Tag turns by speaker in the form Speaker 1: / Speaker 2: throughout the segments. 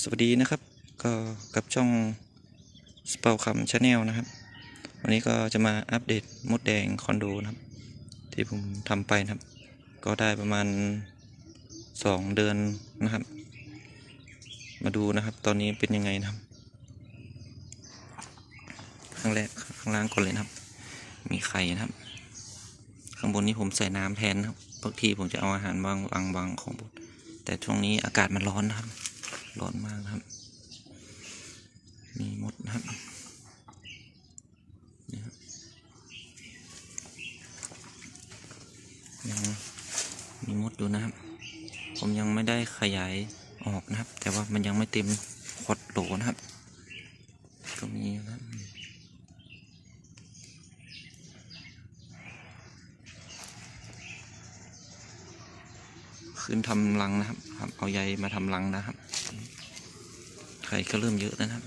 Speaker 1: สวัสดีนะครับ ก็กับช่องสเปาคำชาแนลนะครับ วันนี้ก็จะมาอัปเดตมดแดงคอนโดนะครับ ที่ผมทำไปนะครับ ก็ได้ประมาณสองเดือนนะครับ มาดูนะครับตอนนี้เป็นยังไงนะครับ ข้างแรกข้างล่างก่อนเลยนะครับ มีไข่นะครับ ข้างบนนี้ผมใส่น้ำแทนนะครับบางทีผมจะเอาอาหารวางวางวางของบนแต่ช่วงนี้อากาศมันร้อนนะครับ ร้อนมากครับ มีมดนะครับนี่ครับยังมีมดอยู่นะครับ ผมยังไม่ได้ขยายออกนะครับ แต่ว่ามันยังไม่เต็มขวดโหลนะครับ ก็มีนะครับขึ้นทำรังนะครับ เอาใยมาทำรังนะครับ ไข่ก็เริ่มเยอะแล้วนะครับ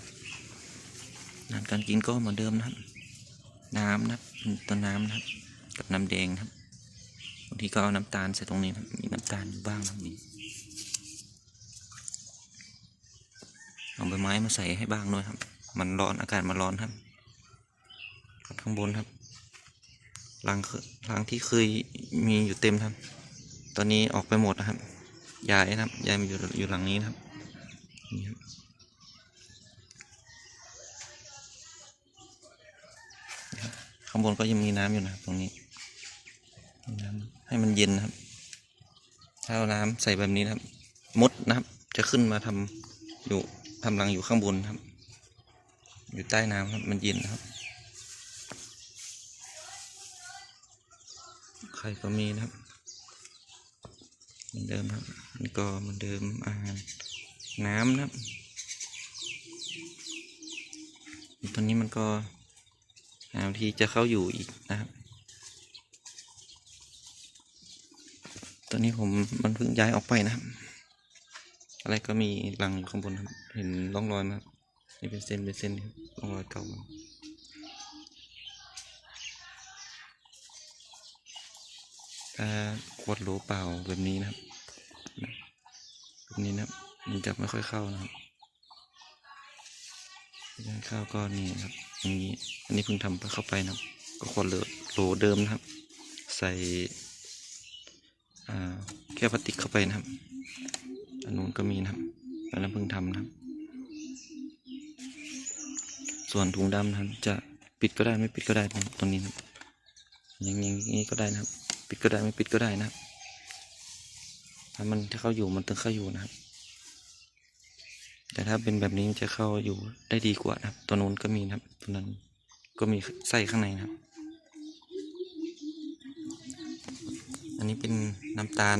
Speaker 1: อาหารการกินก็เหมือนเดิมนะครับ น้ำนะครับต้นน้ำนะครับ กับน้ำแดงนะครับบางทีก็เอาน้ำตาลใส่ตรงนี้นะมีน้ำตาลอยู่บ้างนะครับนี่เอาใบไม้มาใส่ให้บ้างด้วยครับ มันร้อนอากาศมันร้อนครับข้างบนครับรังรังที่เคยมีอยู่เต็มครับ ตอนนี้ออกไปหมดนะครับ ยายนะครับ ยายมาอยู่อยู่หลังนี้นะครับนี่ครับนี่ครับ ข้างบนก็ยังมีน้ำอยู่นะครับตรงนี้มีน้ำให้มันเย็นนะครับ ถ้าเอาน้ำใส่แบบนี้นะครับ มดนะครับ จะขึ้นมาทำอยู่ทำรังอยู่ข้างบนครับ อยู่ใต้น้ำครับ มันเย็นนะครับ ไข่ก็มีนะครับเหมือนเดิมครับนี่ก็เหมือนเดิมอาหารน้ำนะครับตอนนี้มันก็ หาวิธีจะเข้าอยู่อีกนะครับตอนนี้ผมมันเพิ่งย้ายออกไปนะครับ อะไรก็มีรังอยู่ข้างบนครับ เห็นร่องรอยมครับนี่เป็นเส้นเป็นเส้นครับร่องรอยเก่ามันถ้าขวดโหลเปล่าแบบนี้นะครับแบบนี้นะครับมันจะไม่ค่อยเข้านะครับไม่เข้าก็นี่นะครับ อย่างนี้ อันนี้เพิ่งทำเข้าไปนะครับ ก็ขวดโหลโหลเดิมนะครับ ใส่แก้วพลาสติกเข้าไปนะครับ อันนู้นก็มีนะครับอันนั้นเพิ่งทำนะครับ ส่วนถุงดำนะครับจะปิดก็ได้ไม่ปิดก็ได้นะตรงนี้นะครับอย่างอย่างนี้ก็ได้นะครับ ปิดก็ได้ไม่ปิดก็ได้นะครับถ้ามันถ้าเข้าอยู่มันต้องเข้าอยู่นะครับ แต่ถ้าเป็นแบบนี้จะเข้าอยู่ได้ดีกว่านะครับ ตัวนู้นก็มีนะครับ ตัวนั้นก็มีไส้ข้างในนะครับ อันนี้เป็นน้ำตาล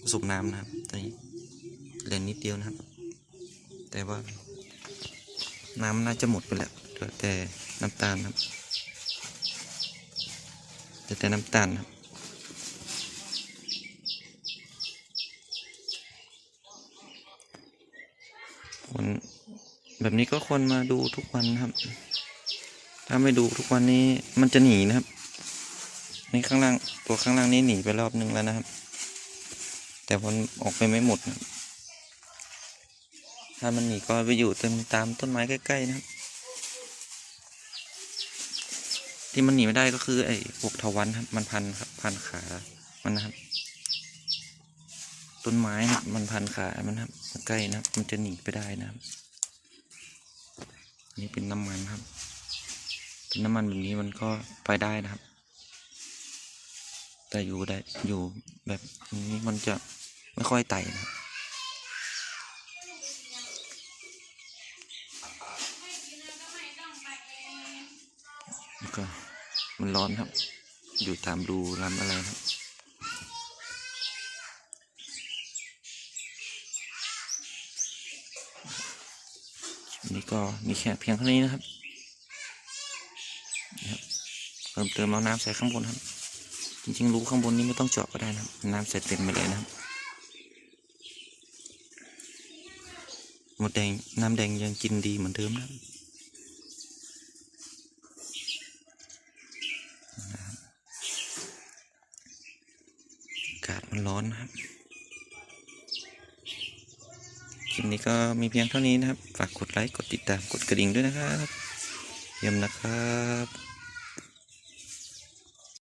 Speaker 1: ผสมน้ำนะครับตัวนี้เหลือนิดเดียวนะครับ แต่ว่าน้ำน่าจะหมดไปแล้วแต่น้ำตาลนะครับเหลือแต่น้ำตาลนะครับ แบบนี้ก็ควรมาดูทุกวันนะครับ ถ้าไม่ดูทุกวันนี้มันจะหนีนะครับนี่ข้างล่างตัวข้างล่างนี้หนีไปรอบนึงแล้วนะครับ แต่มันออกไปไม่หมดนะถ้ามันหนีก็ไปอยู่เต็มตามต้นไม้ใกล้ๆนะครับ ที่มันหนีไม่ได้ก็คือไอ้พวกทวันครับ มันพันครับพันขา มันนะครับต้นไม้นะครับมันพันขา มันนะครับใกล้นะครับ มันจะหนีไปได้นะครับ นี่เป็นน้ำมันครับ เป็นน้ำมันแบบนี้มันก็ไปได้นะครับ แต่อยู่ได้อยู่แบบนี้มันจะไม่ค่อยไต่นะครับแล้วก็มันร้อนครับ อยู่ตามรูลำอะไรครับ นี้ก็มีแค่เพียงเท่านี้นะครับนะครับเพิ่มเติมเอาน้ำใส่ข้างบนครับ จริงๆรูข้างบนนี้ไม่ต้องเจาะก็ได้นะครับ น้ำใส่เต็มไปเลยนะครับหมดแดงน้ำแดงยังกินดีเหมือนเดิมนะครับนะครับอากาศมันร้อนนะครับ คลิปนี้ก็มีเพียงเท่านี้นะครับ ฝากกดไลค์ กดติดตาม กดกระดิ่งด้วยนะครับเยี่ยมนะครับ